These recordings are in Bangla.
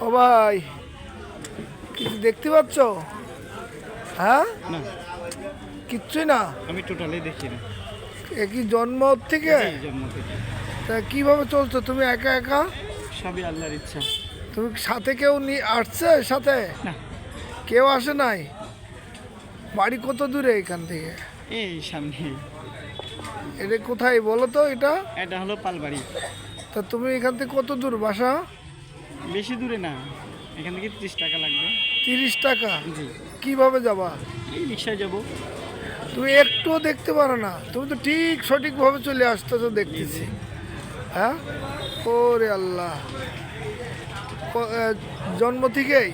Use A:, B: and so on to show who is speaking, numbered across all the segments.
A: ও ভাই কিছু দেখতে পাচ্ছ? হ্যাঁ?
B: না।
A: কিচ্ছুই না?
B: আমি টোটালি দেখি না।
A: এ কি জন্ম থেকে?
B: জন্ম থেকে।
A: তা কীভাবে চলছো? তুমি একা একা?
B: সবই আল্লাহর ইচ্ছা।
A: তুমি সাথে কেউ নিয়ে আসছে সাথে?
B: না।
A: কেউ আসে নাই? বাড়ি কত দূরে এখান থেকে?
B: এই সামনে।
A: এটা কোথায় বলো তো এটা?
B: এটা হলো পালবাড়ি।
A: তা তুমি এখান থেকে কত দূর বাসা?
B: বেশি দূরে না এখান থেকে ত্রিশ টাকা লাগবে।
A: তিরিশ টাকা?
B: জি।
A: কীভাবে যাবা?
B: এই রিক্সায় যাব।
A: তুমি একটুও দেখতে পারো না। তুমি তো ঠিক সঠিকভাবে চলে আসতেছো দেখতেছি। হ্যাঁ? ওরে আল্লাহ। জন্ম থেকেই?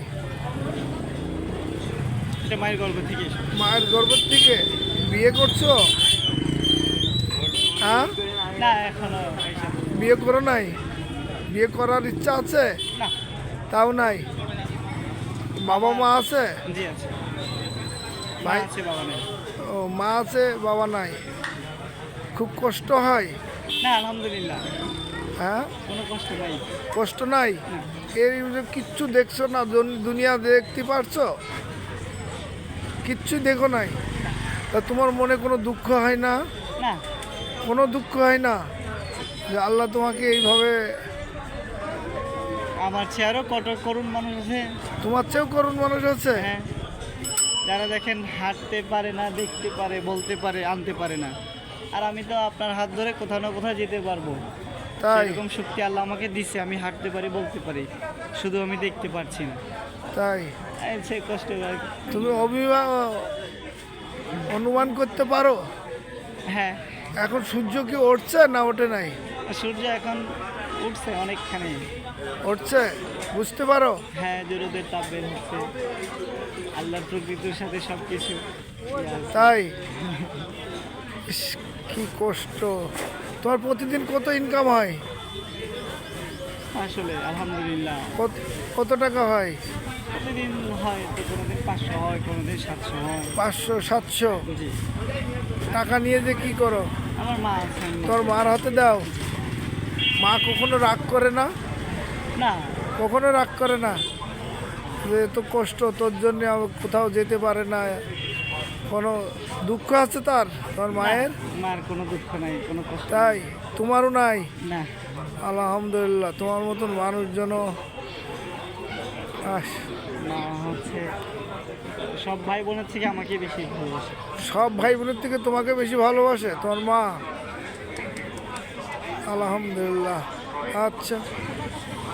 B: মায়ের গল্প থেকে
A: মায়ের গর্ভ থেকে? বিয়ে করছ? হ্যাঁ?
B: না এখনও
A: বিয়ে করো নাই? বিয়ে করার ইচ্ছা আছে?
B: না।
A: তাও নাই? বাবা মা আছে?
B: জি আছে। মা
A: ভাই-
B: আছে বাবা নেই।
A: ও মা আছে বাবা নাই। খুব কষ্ট হয়?
B: না আলহামদুলিল্লাহ।
A: হ্যাঁ?
B: কোনো কষ্ট নাই।
A: কষ্ট নাই? এই কিচ্ছু দেখছ না? দুনিয়া দেখতে পারছ? কিচ্ছু দেখো নাই? তা তোমার মনে কোনো দুঃখ হয় না?
B: না।
A: কোনো দুঃখ হয় না যে আল্লাহ তোমাকে এইভাবে
B: আমার চেয়ে আরও কত করুণ মানুষ আছে।
A: তোমার চেয়েও করুণ মানুষ আছে?
B: হ্যাঁ। যারা দেখেন হাঁটতে পারে না দেখতে পারে বলতে পারে আনতে পারে না। আর আমি তো আপনার হাত ধরে কোথাও না কোথাও যেতে পারব।
A: তাই?
B: এরকম শক্তি আল্লাহ আমাকে দিচ্ছে আমি হাঁটতে পারি বলতে পারি। শুধু আমি দেখতে পারছি না।
A: তাই?
B: সে কষ্ট।
A: তুমি অভিমান অনুমান করতে পারো?
B: হ্যাঁ।
A: এখন সূর্য কি উঠছে না ওঠে নাই?
B: সূর্য এখন উঠছে অনেকখানি।
A: উঠছে? বুঝতে পারো?
B: হ্যাঁ জোরদের তাপ বের হচ্ছে। আল্লাহর প্রকৃতির সাথে সব কিছু
A: তাই কি কষ্ট। তোমার প্রতিদিন কত ইনকাম হয়?
B: আসলে আলহামদুলিল্লাহ।
A: কত টাকা হয়?
B: প্রতিদিন হয় তো কোনোদিন পাঁচশো হয় কোনোদিন সাতশো হয়।
A: পাঁচশো সাতশো? টাকা নিয়ে যে কি করো?
B: আমার মা
A: তোর মার হাতে দাও। মা কখনো রাগ করে না?
B: না।
A: কখনো রাগ করে না? যে এত কষ্ট তোর জন্য কোথাও যেতে পারে না। কোনো দুঃখ আছে তার? তোর মায়ের?
B: মার কোনো দুঃখ নাই কোনো কষ্ট
A: তাই? তোমারও নাই?
B: না।
A: আলহামদুলিল্লাহ তোমার মতন মানুষজন আস
B: মা হচ্ছে সব ভাই বোনের থেকে আমাকে বেশি ভালোবাসে।
A: সব ভাই বোনের থেকে তোমাকে বেশি ভালোবাসে? তোমার মা? আলহামদুলিল্লাহ। আচ্ছা।